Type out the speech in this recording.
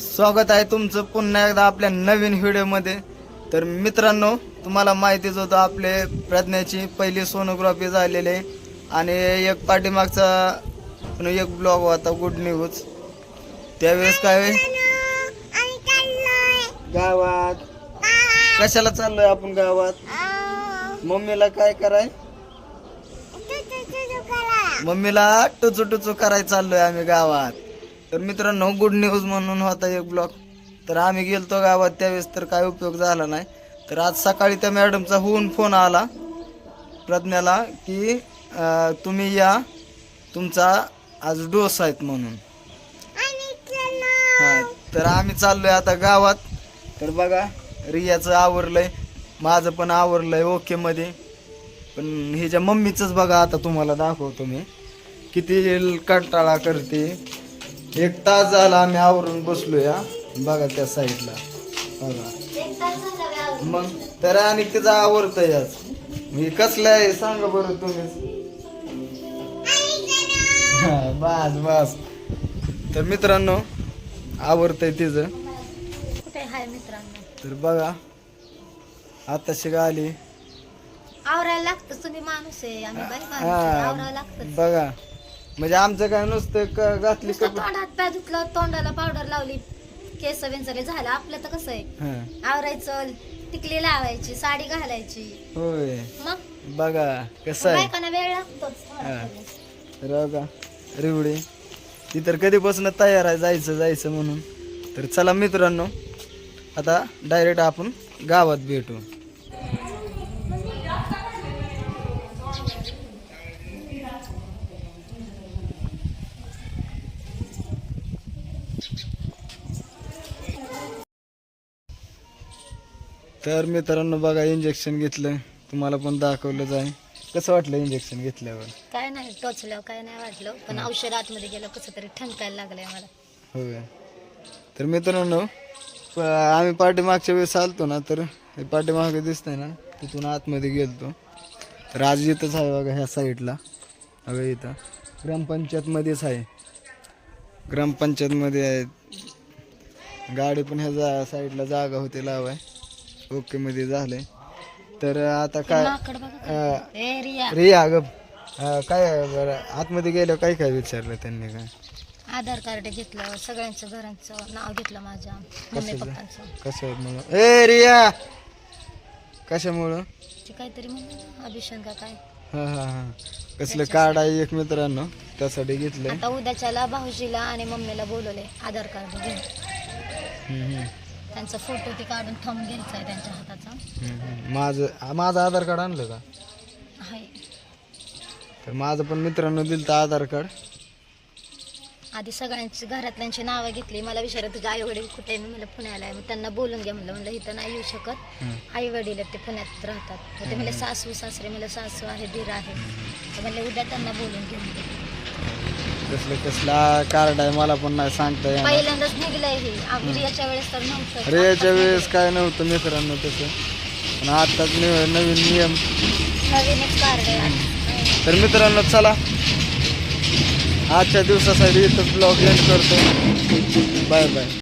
स्वागत आहे तुमचं पुन्हा एकदा आपल्या नवीन व्हिडिओमध्ये. तर मित्रांनो तुम्हाला माहितीच होतं आपले प्रज्ञाची पहिली सोनोग्राफी झालेली आहे. आणि एक पाठीमागचा एक ब्लॉग होता गुड न्यूज त्यावेळेस काय गावात. कशाला चाललोय आपण गावात? मम्मीला काय कराय? मम्मीला टुचू टुचू करायला चाललोय आम्ही गावात. तर मित्रांनो गुड न्यूज म्हणून होता एक ब्लॉग तर आम्ही गेलतो गावात त्यावेळेस तर काय उपयोग झाला नाही. तर आज सकाळी त्या मॅडमचा होऊन फोन आला प्रज्ञाला की तुम्ही या तुमचा आज डोस आहेत म्हणून. हा तर आम्ही चाललोय आता गावात. तर बघा रियाचं आवरलंय माझं पण आवरलंय ओके मध्ये. पण हिच्या मम्मीचंच बघा आता तुम्हाला दाखवतो मी. किती कंटाळा करते. एक तास झाला आम्ही आवरून बसलो या बघा त्या साईडला. बघा. मग तर आणि तिचं आवडतं याच मी कसलं आहे सांगा बरं तुम्हीच हा, बस बस. तर मित्रांनो आवडतंय तिचं. कुठे हाय मित्रांनो? तर बघा. आता शिका आली. आवरायला लागतं तुम्ही माणूस आहे. बघा. म्हणजे आमचं काय नुसतं क- घातली नुसतं कपडे. तोंड हात पाय धुतलं तोंडाला पावडर लावली केस विंचरले झालं. आपलं तर कसं आहे? हा. आवरायचं टिकली लावायची साडी घालायची. होय. मग? बघा कसं आहे. बायकांना वेळ लागतोच हा. तर बघा रिवडे. ती तर कधीपासून तयार आहे जायचं जायचं म्हणून. तर चला मित्रांनो आता डायरेक्ट आपण गावात भेटू. तर मित्रांनो बघा इंजेक्शन घेतलं तुम्हाला पण दाखवलं जाय कसं वाटलं इंजेक्शन घेतल्यावर? काय नाही टोचलं काय नाही वाटलं. पण औषध आतमध्ये गेलं कसं तरी ठणकायला लागलंय मला होय. तर मित्रांनो प- आम्ही पाठीमागच्या वेळेस आलतो ना तर हे पाठीमागे दिसतंय ना तिथून आतमध्ये गेलतो. तर आज इथंच आहे बघा ह्या साईडला. बघा इथं. ग्रामपंचायतमध्येच आहे. ग्रामपंचायतमध्ये आहे. गाडी पण ह्या जा साईडला जागा होती लावाय. ओके मध्ये झालंय. तर आता काय अं, रिया. अगं अं, काय बरं आतमध्ये गेल्यावर काय काय विचारलं त्यांनी काय? आधार कार्ड घेतलं सगळ्यांचं घरांचं नाव घेतलं माझ्या मम्मी? पप्पांचं. कसं म्हणून? ए रिया! कशामुळं? ते काहीतरी म्हणलं काय. हा हा हा. कसलं कार्ड आहे एक मित्रांनो त्यासाठी घेतलंय. आता उद्याच्याला भाऊजीला आणि मम्मीला बोलवले आधार कार्ड घेऊन. हम्म, हम्म, त्यांचा फोटो ते काढून थंब घ्यायचा आहे त्यांच्या हाताचा. हम्म. माझं आ- माझं आधार कार्ड आणलं का? आहे. तर माझं पण मित्रांनो दिलं आधार कार्ड. आधी सगळ्यांची घरातल्यांची नावं घेतली. मला विचारत तुझे आई वडील कुठे आहे? मी म्हणलं पुण्याला आहे. मग त्यांना बोलून घ्या म्हणलं. म्हणलं इथं नाही येऊ शकत. हम्म. आई वडील आहेत ते पुण्यात राहतात. मग ते म्हणले सासू सासरे. म्हणलं सासू आहे दीर आहे. तर म्हणले उद्या त्यांना बोलून घेऊन कसलं कसला कार्ड आहे मला पण नाही सांगता येणार. पहिल्यांदाच निघलंय हे. आम्ही याच्या वेळेस तर नव्हतं. रेच्या वेळेस काय नव्हतं मित्रांनो तसं. पण आताच नि- नवीन नियम. नवीनच कार्ड आहे. तर मित्रांनो चला. आजच्या दिवसासाठी इथं ब्लॉग एंड करतो. Bye bye.